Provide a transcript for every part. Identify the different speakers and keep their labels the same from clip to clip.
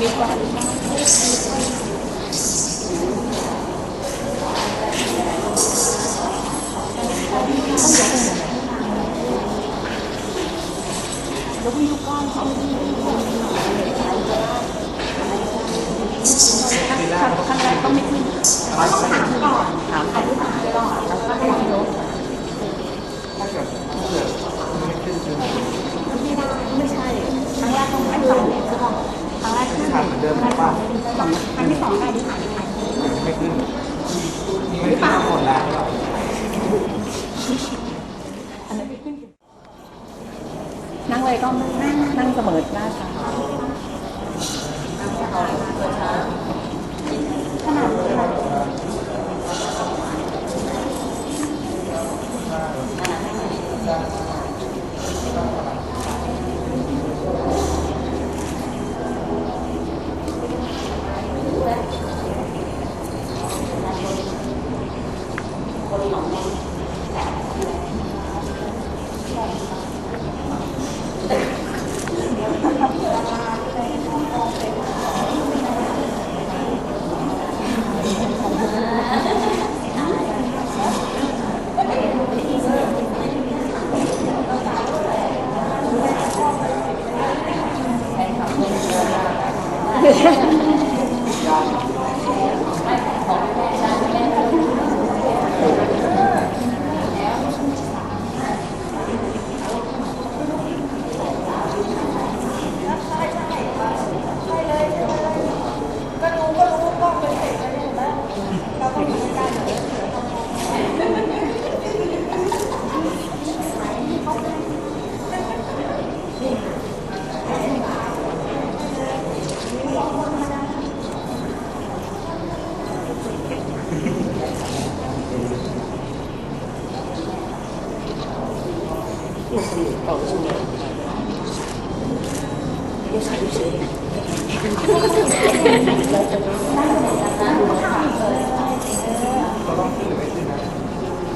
Speaker 1: มีกว่าแล้วพี่ลูกก้อนเขาขั้นแรกต้องไม่ขึ้นต้องถามก่อน ถามใครที่ถามก่อนแล้วก็ให้ยก
Speaker 2: ถ้าเกิดถ้าเกิดไม่ขึ้นใช่ไหม
Speaker 1: ไม่ได้ คือบอกครั้งแรกขึ้น
Speaker 2: ทำเหมือนเดิมหรือเปล่า
Speaker 1: สองครั้งที่สองได้ดีค่ะ
Speaker 2: ไม่ขึ้นไม่ขึ้นหมดแล้วหรอ
Speaker 1: อันนั้นไม่ขึ้นนั่งเลยก็นั่งนั่งเสมอหน้าช้าขนาดนี้ Yeah.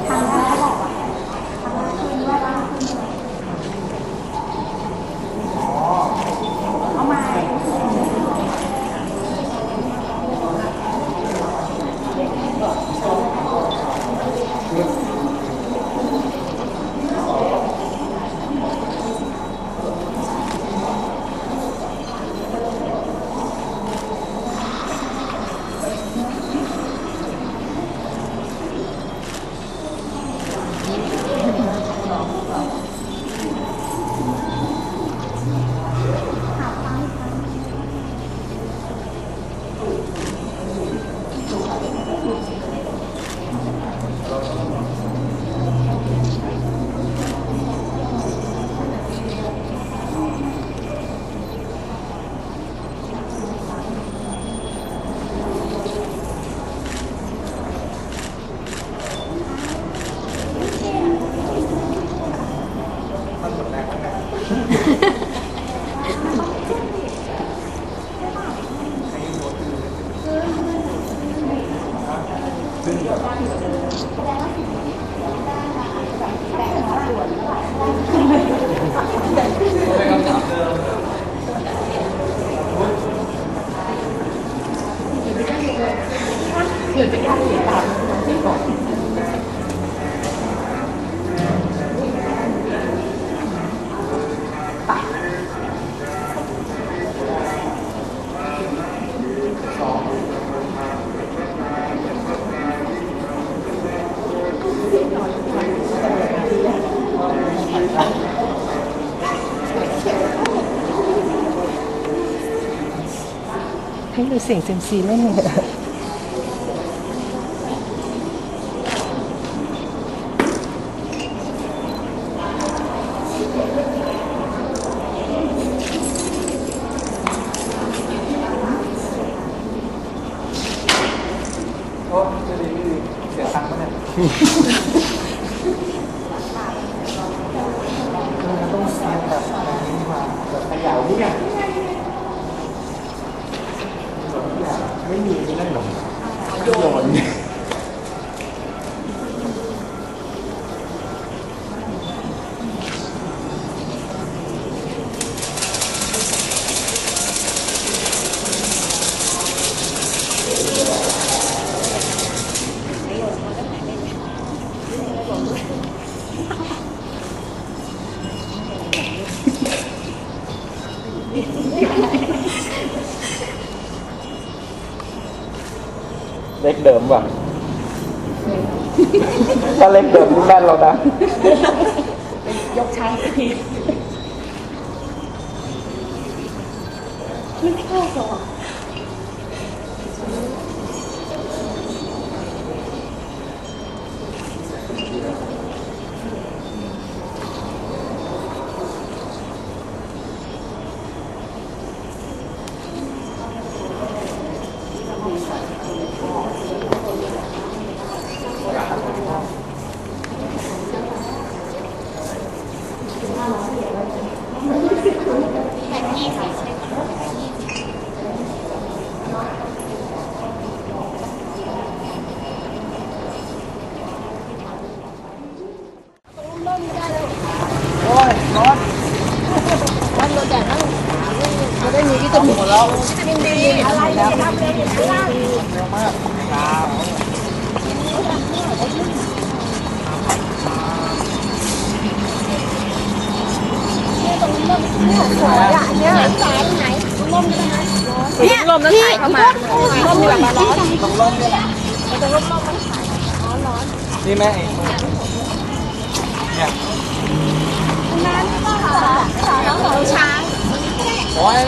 Speaker 1: เอา
Speaker 2: เกิ
Speaker 1: ดเป็นการเสียตามที่บอ
Speaker 3: ก เสียงเซยมซีเล่นเลย
Speaker 2: โอ้จะดีไม่ดีเสียตังค์ปะเนี่ยเราต้องเสียแบบนี้มาแบบขยาวนี่ไงแบบทุกอย่างไม่มีไม่ได้หรอก โล็
Speaker 4: กเดิมว่ะ ถ้าเล็กเดิมนี่แม่นเรานะ
Speaker 5: ยกช้างทีไม่เข้าก่อน
Speaker 4: โอ้ยร้อน
Speaker 5: วันโดนแดดนั่งจะได้มีวิตามิน วิตามินดีอะไรจะทำเร็วอย่างนี้ล่ะ
Speaker 4: เร็วมากครับ
Speaker 5: สวยอะเนี่ยสายไหนลมใช่ไหมเนี่ยลมแล้วถ่ายเข้ามาลมแบบร้อน
Speaker 4: ต้องร้อนด้วยแหละ
Speaker 5: มันจะลมลมมันถ่ายร้อนร้อน
Speaker 4: นี่แม่ไอ้เนี่ย
Speaker 5: นั้นก็ค่ะสาวน้องของช้าง
Speaker 4: โอ้ย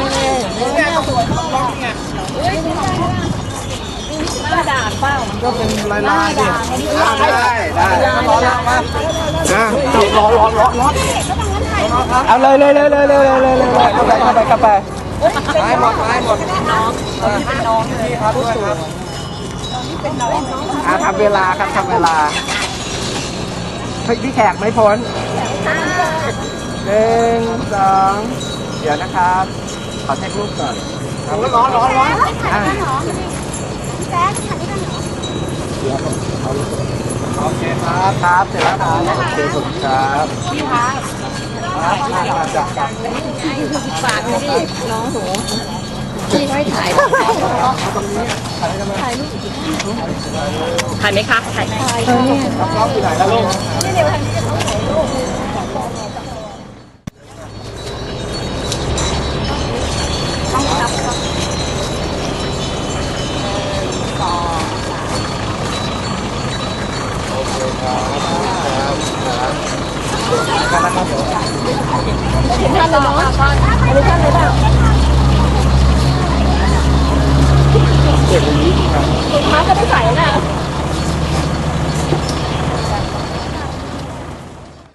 Speaker 4: ก็เป็นลายลายดิได้ได้ร้อนแล้วมานะร้อนร้อนร้อนร้อนเอาเลยเลยเลยเลยเลยเลยเลยเข้าไปเข้าไปเข้าไปไม้หมดไม้หมดน้องเป็นน้องนี่ครับด้วยครับอ่าทำเวลาครับทำเวลาเฮ้ยพี่แขกไม่พ้นหนึ่งสองเดี๋ยวนะครับ ขอเช็ครูปก่อน ร้อนร้อนร้อน
Speaker 5: ถ่ายกันหรอพี่แจ๊คถ่ายกันหรอ
Speaker 4: โอเคครับครับเสร็จแล้วครับโอเคขอบคุณครับ
Speaker 5: พี่คะ
Speaker 4: ครับมาจากกัน
Speaker 5: ฝากดูดิน้องหนูพี่ไม่ถ่ายถ่ายไหมคะถ่ายถ่าย
Speaker 4: น้องอยู่ไหนแล้วลูก
Speaker 5: ท่านเลยเนาะอันนี้ท่านเลยเปล่า
Speaker 4: เก็บอย่างนี้ครับ
Speaker 5: มาก็ไม่ใส่นะ